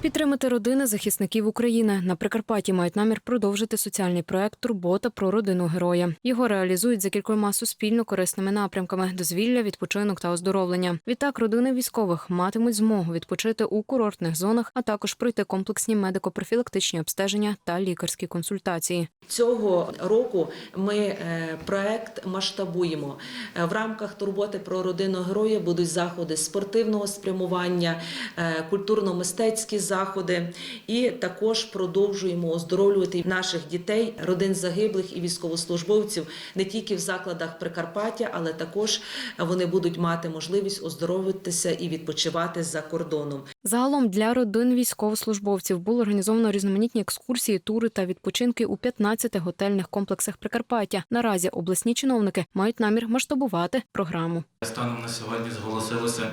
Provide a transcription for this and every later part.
Підтримати родини захисників України на Прикарпатті мають намір продовжити соціальний проект Турбота про родину героя. Його реалізують за кількома суспільно корисними напрямками: дозвілля, відпочинок та оздоровлення. Відтак родини військових матимуть змогу відпочити у курортних зонах, а також пройти комплексні медико-профілактичні обстеження та лікарські консультації. Цього року ми е, проект масштабуємо. Е, В рамках турботи про родину героя будуть заходи спортивного спрямування, е, культурно-мистецькі заходи, і також продовжуємо оздоровлювати наших дітей, родин загиблих і військовослужбовців не тільки в закладах Прикарпаття, але також вони будуть мати можливість оздоровитися і відпочивати за кордоном. Загалом для родин військовослужбовців було організовано різноманітні екскурсії, тури та відпочинки у 15 готельних комплексах Прикарпаття. Наразі обласні чиновники мають намір масштабувати програму. Станом на сьогодні зголосилося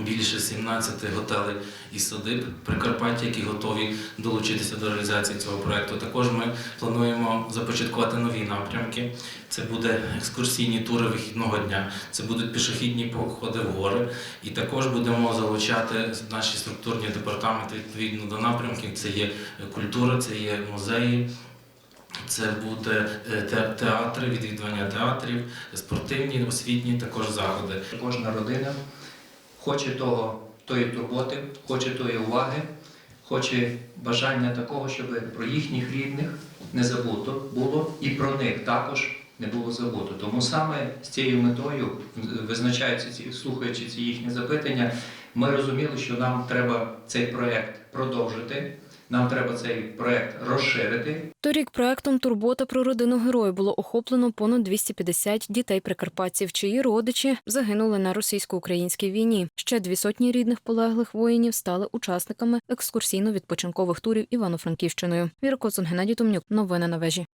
більше 17 готелей і садиб Прикарпаття, які готові долучитися до реалізації цього проекту. Також ми плануємо започаткувати нові напрямки. Це буде екскурсійні тури вихідного дня, це будуть пішохідні походи в гори. І також будемо залучати наші структурні департаменти відповідно до напрямків. Це є культура, це є музеї. Це буде е, театри, відвідування театрів, спортивні, освітні також заходи. Кожна родина хоче того, тої турботи, хоче тої уваги, хоче бажання такого, щоб про їхніх рідних не забуто було, і про них також не було забуто. Тому саме з цією метою, визначаючи ці, слухаючи ці їхні запитання, ми розуміли, що нам треба цей проект продовжити, нам треба цей проект розширити, Торік проектом Турбота про родину героя було охоплено понад 250 дітей прикарпатців, чиї родичі загинули на російсько-українській війні. Ще дві сотні рідних полеглих воїнів стали учасниками екскурсійно-відпочинкових турів Івано-Франківщиною. Віра Коцун, Геннадій Томнюк. Новини на вежі.